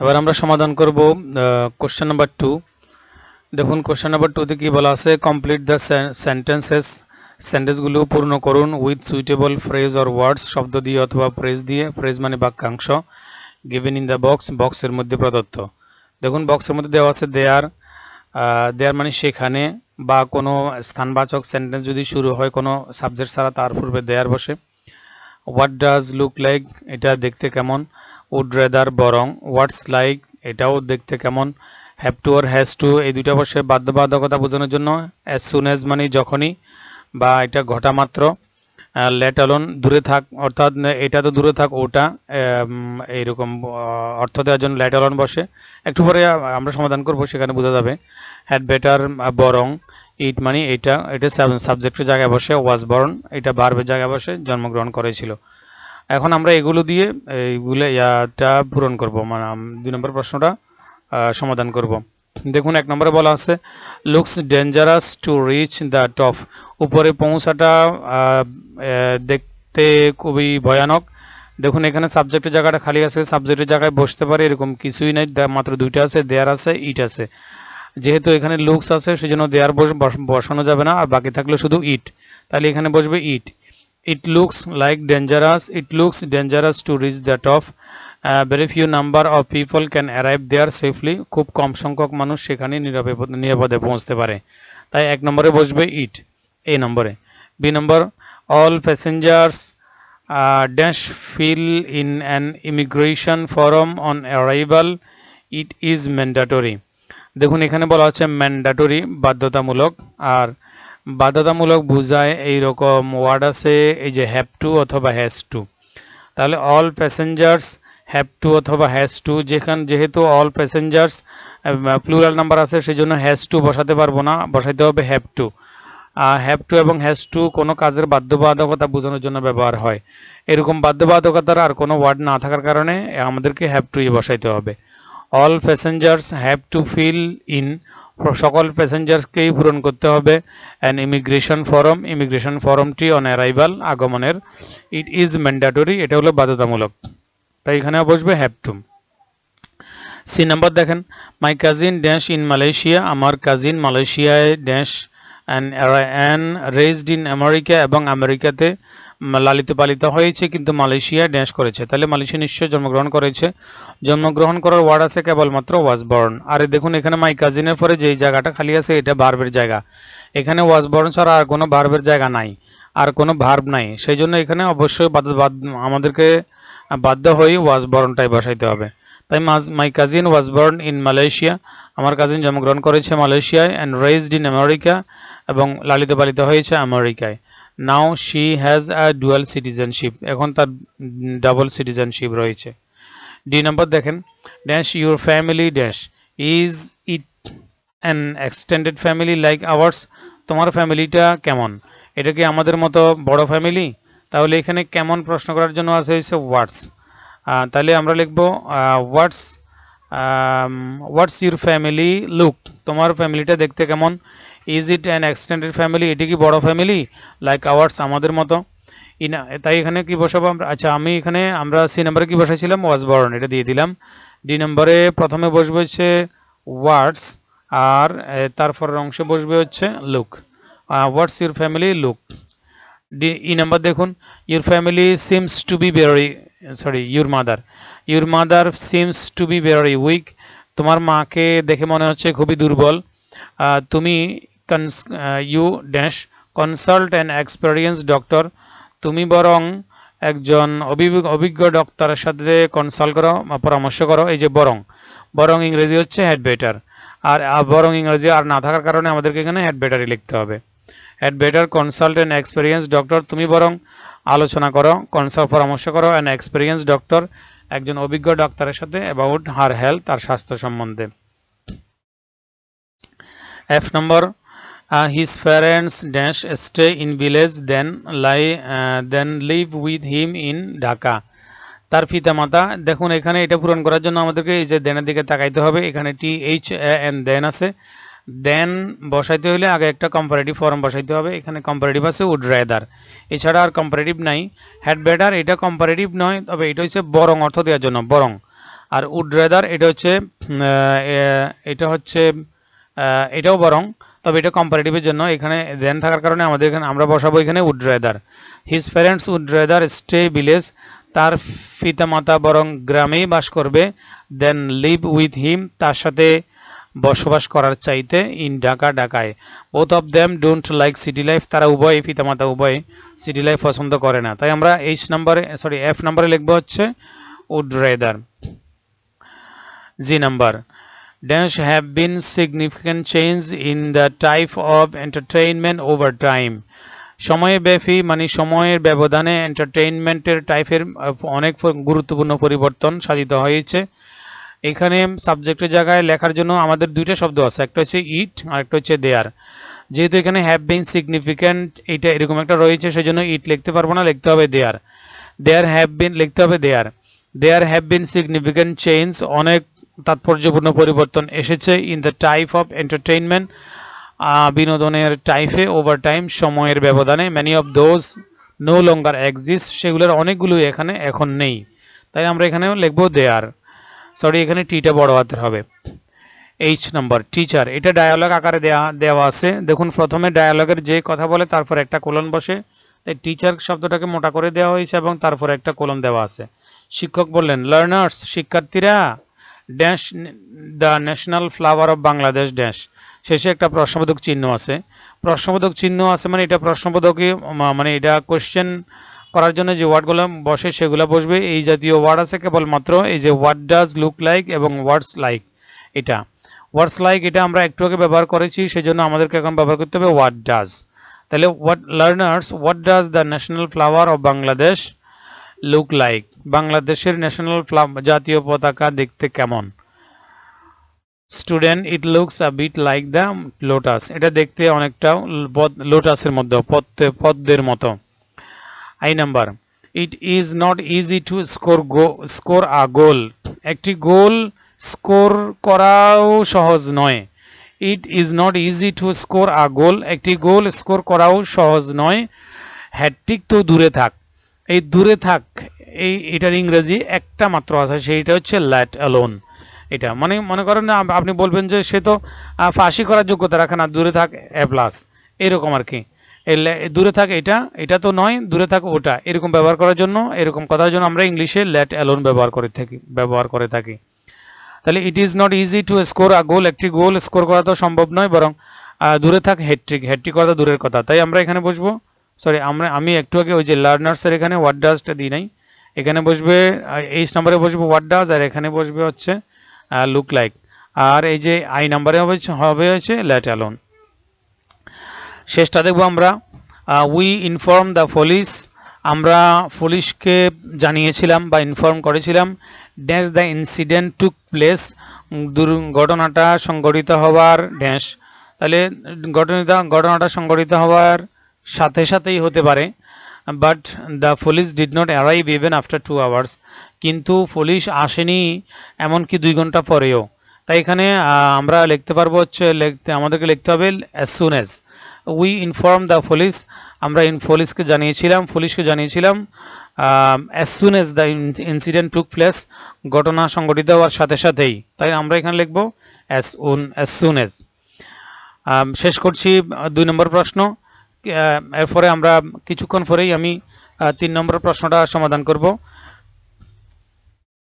এবার আমরা সমাধান করব কোশ্চেন নাম্বার টু দেখুন কোশ্চেন নাম্বার টুতে কি বলা আছে? কমপ্লিট দ্য সেন্টেন্সেস সেন্টেন্সগুলো পূর্ণ করুন with suitable phrase or words শব্দ দিয়ে অথবা ফ্রেজ দিয়ে ফ্রেজ মানে বাক্যাংশ গিভেন ইন দ্য বক্স বক্সের মধ্যে প্রদত্ত। দেখুন বক্সের মধ্যে দেওয়া আছে দেয়ার দেয়ার মানে সেখানে বা কোনো স্থানবাচক সেন্টেন্স যদি শুরু হয় কোনো সাবজেক্ট ছাড়া, তার পূর্বে দেয়ার বসে। হোয়াট ডাজ লুক লাইক এটা দেখতে কেমন? উড রেদার বরং হোয়াটস লাইক এটাও দেখতে কেমন। হ্যাভ টু আর হ্যাজ টু এই দুইটা বসে বাধ্যবাধকতা বোঝানোর জন্য অ্যাজ সুন অ্যাজ মানে যখনই বা এটা ঘটা মাত্র। লেট অলন দূরে থাক, অর্থাৎ এটা তো দূরে থাক, ওটা এইরকম অর্থ দেওয়ার জন্য লেট অলন বসে। একটু পরে আমরা সমাধান করব, সেখানে বোঝা যাবে। হ্যাড বেটার বরং ইট মানে এটা এটা সাবজেক্টের জায়গায় বসে ওয়াজ বর্ন এটা বার্বের জায়গায় বসে, জন্মগ্রহণ করেছিল। এখন আমরা এগুলো দিয়ে এইগুলো ইয়াটা পূরণ করব মানে দুই নম্বর প্রশ্নটা সমাধান করব। দেখুন, এক নম্বরে বলা আছে looks dangerous to reach the top উপরে পৌঁছাটা দেখতে খুবই ভয়ানক। দেখুন, এখানে সাবজেক্টের জায়গাটা খালি আছে সাবজেক্টের জায়গায় বসতে পারে এরকম কিছুই নাই মাত্র দুইটা আছে দেয়ার আছে ইট আছে। যেহেতু এখানে লুকস আছে, সেজন্য দেয়ার বসানো যাবে না, আর বাকি থাকলে শুধু ইট তাহলে এখানে বসবে ইট it looks like dangerous. It looks dangerous to reach the top. Uh, very few number of people can arrive there safely. খুব কম সংখ্যক মানুষ সেখানে নিরাপদে পৌঁছতে পারে। তাই এক নম্বরে বসবে ইট এই নম্বরে। B number all passengers dash fill in an immigration form on arrival it is mandatory দেখুন এখানে বলা হচ্ছে ম্যান্ডাটরি বাধ্যতামূলক। আর বাধ্যতামূলক বোঝায় এইরকম ওয়ার্ড আছে, এই যে হ্যাভ টু অথবা হ্যাজ টু তাহলে অল প্যাসেঞ্জার্স হ্যাভ টু অথবা হ্যাজ টু যেখান, যেহেতু অল প্যাসেঞ্জার্স প্লুরাল নাম্বার আছে সেই জন্য হ্যাজ টু বসাতে পারব না, বসাইতে হবে হ্যাভ টু হ্যাভ টু এবং হ্যাজ টু কোনো কাজের বাধ্যবাধকতা বোঝানোর জন্য ব্যবহার হয়। এরকম বাধ্যবাধকতার আর কোনো ওয়ার্ড না থাকার কারণে আমাদেরকে হ্যাভ টুই বসাইতে হবে। All passengers have to fill in সকল প্যাসেঞ্জার্সকেই পূরণ করতে হবে। অ্যান ইমিগ্রেশন ফর্ম ইমিগ্রেশন ফর্মটি অন অ্যারাইভাল আগমনের। ইট ইজ ম্যান্ডাটরি এটা হলো বাধ্যতামূলক। তাই এখানে বসবে হ্যাভ টু সি নাম্বার দেখেন। My cousin dash in Malaysia আমার কাজিন মালয়েশিয়ায় dash and an raised in America এবং আমেরিকাতে লালিত পালিত হয়েছে, কিন্তু মালয়েশিয়া ড্যাশ করেছে। তাহলে মালয়েশিয়া নিশ্চয়ই জন্মগ্রহণ করেছে। জন্মগ্রহণ করার ওয়ার্ড আছে কেবলমাত্র ওয়াজ বর্ন আর দেখুন, এখানে মাই কাজিনের পরে যেই জায়গাটা খালি আছে, এটা ভার্বের জায়গা। এখানে ওয়াজ বর্ন ছাড়া আর কোনো ভার্বের জায়গা নাই, আর কোনো ভার্ব নাই। সেই জন্য এখানে অবশ্যই আমাদেরকে বাধ্য হয়ে ওয়াজ বর্নটাই বসাইতে হবে। তাই my cousin was born in Malaysia. আমার কাজিন জন্মগ্রহণ করেছে মালয়েশিয়ায় অ্যান্ড রেজড ইন আমেরিকা এবং লালিত পালিত হয়েছে আমেরিকায়। Now she has a dual citizenship এখন তার ডাবল সিটিজেনশিপ রয়েছে। ডি নম্বর দেখেন। Dash your family dash is it an extended family like ours তোমার ফ্যামিলিটা কেমন? এটা কি আমাদের মতো বড় ফ্যামিলি তাহলে এখানে কেমন প্রশ্ন করার জন্য আছে হয়েছে ওয়ার্ডস তাহলে আমরা লিখব words what's your family look তোমার ফ্যামিলিটা দেখতে কেমন? Is it an extended family এটি কি বড় ফ্যামিলি লাইক আওয়ার্স আমাদের মতো। ইনা, তাই এখানে কি বসাবো আমরা? আচ্ছা আমি এখানে, আমরা সি নাম্বারে কি বসাইছিলাম? ওয়াজ বর্ন এটা দিয়ে দিলাম। ডি নম্বরে প্রথমে বসবে হচ্ছে ওয়ার্ডস আর তারপরের অংশে বসবে হচ্ছে look what's your family look D E number দেখুন। Your family seems to be very sorry your mother your mother seems to be very weak তোমার মাকে দেখে মনে হচ্ছে খুবই দুর্বল। তুমি you dash consult and experience doctor তুমি বরং একজন অভিজ্ঞ ডক্টরের সাথে কনসাল্ট করো পরামর্শ করো, এই যে বরং। বরং ইংরেজি হচ্ছে হেড বেটার আর বরং ইংরেজি আর না থাকার কারণে আমাদেরকে এখানে হেড বেটারই লিখতে হবে। Head better consult and experience doctor তুমি বরং আলোচনা করো কনসাল্ট পরামর্শ করো অ্যান্ড এক্সপিরিয়েন্স ডক্টর একজন অভিজ্ঞ ডক্টরের সাথে অ্যাবাউট হার হেলথ তার স্বাস্থ্য সম্বন্ধে। F number his parents dash stay in village then lie then live with him in Dhaka তার পিতামাতা, দেখুন এখানে এটা পূরণ করার জন্য আমাদেরকে এই যে দেনের দিকে তাকাইতে হবে, এখানে টি এইচ এন দেন আছে। দেন বসাইতে হলে আগে একটা কম্পারেটিভ ফর্ম বসাইতে হবে, এখানে কম্পারেটিভ আছে উড রেদার এছাড়া আর কম্পারেটিভ নাই। হ্যাড বেটার এটা কম্পারেটিভ নয়, তবে এটা হচ্ছে বরং অর্থ দেওয়ার জন্য, বরং। আর উড রেদার এটা হচ্ছে এটা হচ্ছে এটাও বরং, তবে এটা কম্পারেটিভের জন্য এখানে দেন থাকার কারণে আমাদের এখানে আমরা বসাবো এখানে would rather his parents would rather stay village তার পিতামাতা বরং গ্রামেই বাস করবে দেন লিভ উইথ হিম তার সাথে বসবাস করার চাইতে ইন ঢাকা, ঢাকায়। Both of them don't like city life তারা উভয় পিতামাতা উভয় সিটি লাইফ পছন্দ করে না। তাই আমরা এইচ নাম্বারে সরি এফ নাম্বারে লিখব হচ্ছে would rather G number Dash have been significant change in the type of entertainment over time. সময়ে ব্যাপী মানে সময়ের ব্যবধানে এন্টারটেইনমেন্টের টাইপের অনেক গুরুত্বপূর্ণ পরিবর্তন সাধিত হয়েছে। এখানে সাবজেক্টের জায়গায় লেখার জন্য আমাদের দুইটা শব্দ আছে। একটা হচ্ছে ইট আর একটা হচ্ছে দেয়ার যেহেতু এখানে হ্যাভ বিন সিগনিফিক্যান্ট এটা এরকম একটা রয়েছে, সেজন্য ইট লিখতে পারব না, লিখতে হবে দেয়ার দেয়ার হ্যাভ বিন লিখতে হবে there there have been significant change অনেক তাৎপর্যপূর্ণ পরিবর্তন এসেছে in the type of entertainment বিনোদনের টাইপে ওভার টাইম সময়ের ব্যবধানে। Many of those no longer exist সেগুলোর অনেকগুলো এখানে এখন নেই। তাই আমরা এখানে লিখব দেয়ার সরি এখানে টিটা বড় হাতের হবে। এইচ নাম্বার টিচার এটা ডায়ালগ আকারে দেওয়া দেওয়া আছে। দেখুন, প্রথমে ডায়ালগের যে কথা বলে, তারপর একটা কোলন বসে। তাই টিচার শব্দটাকে মোটা করে দেওয়া হয়েছে এবং তারপর একটা কোলন দেওয়া আছে। শিক্ষক বললেন লার্নার্স শিক্ষার্থীরা dash, the national flower of Bangladesh dash. শেষে একটা প্রশ্নবোধক চিহ্ন আছে। প্রশ্নবোধক চিহ্ন আছে মানে এটা প্রশ্নবোধকই মানে এটা কোশ্চেন করার জন্য যে ওয়ার্ডগুলো বসে সেগুলো বসবে। এই জাতীয় ওয়ার্ড আছে কেবলমাত্র এই যে হোয়াট ডাজ লুক লাইক এবং ওয়ার্ডস লাইক এটা। ওয়ার্ডস লাইক এটা আমরা একটু আগে ব্যবহার করেছি, সেজন্য আমাদেরকে এখন ব্যবহার করতে হবে হোয়াট ডাজ তাহলে what learners what does the national flower of Bangladesh look like বাংলাদেশের ন্যাশনাল জাতীয় পতাকা দেখতে কেমন? Student it looks a bit like the lotus এটা দেখতে অনেকটা লোটাসের মধ্যে পদ্মে পদ্মের মতো। I number it is not easy to score go score a goal একটি গোল স্কোর করাও সহজ নয়। It is not easy to score a goal একটি গোল স্কোর করাও সহজ নয়। হ্যাট্রিক তো দূরে থাক। এই দূরে থাক, এই এটার ইংরেজি একটা মাত্র আছে, সেইটা হচ্ছে ল্যাট অ্যালোন। এটা মানে মনে করেন আপনি বলবেন যে সে তো ফাঁসি করার যোগ্যতা রাখে না, দূরে থাক এ প্লাস, এরকম আর কি। দূরে থাক এটা এটা তো নয়, দূরে থাক ওটা, এরকম ব্যবহার করার জন্য, এরকম কথার জন্য আমরা ইংলিশে ল্যাট অ্যালোন ব্যবহার করে থাকি, ব্যবহার করে থাকি। তাহলে it is not easy to score a goal একটি গোল স্কোর করা তো সম্ভব নয়, বরং দূরে থাক হেট্রিক হেট্রিক করা তো দূরের কথা। তাই আমরা এখানে বসবো। সরি আমরা, আমি একটু আগে ওই যে লার্নার্সের এখানে হোয়াট ডাজটা দিই নাই। এখানে বসবে এইচ নাম্বারে বসবে হোয়াট ডাজ আর এখানে বসবে হচ্ছে লুক লাইক আর এই যে আই নাম্বারে হবে হচ্ছে লেট অ্যালোন শেষটা দেখব আমরা। উই ইনফর্ম দ্য পুলিশ আমরা পুলিশকে জানিয়েছিলাম বা ইনফর্ম করেছিলাম dash the incident took place ঘটনাটা সংঘটিত হওয়ার ড্যাশ তাহলে ঘটনাটা ঘটনাটা সংঘটিত হওয়ার সাথে সাথেই হতে পারে। But the police did not arrive even after two hours কিন্তু পুলিশ আসেনি এমনকি দুই ঘণ্টা পরেও। তাই এখানে আমরা লিখতে পারব হচ্ছে, লিখতে, আমাদেরকে লিখতে হবে as soon as we inform the police আমরা ইন পুলিশকে জানিয়েছিলাম পুলিশকে জানিয়েছিলাম as soon as the incident took place ঘটনা সংঘটিত হওয়ার সাথে সাথেই। তাই আমরা এখানে লিখব অ্যাজ উন অ্যাজ সুন অ্যাজ শেষ করছি, দুই নম্বর প্রশ্ন। এরপরে আমরা কিছুক্ষণ পরেই আমি তিন নম্বর প্রশ্নটা সমাধান করব।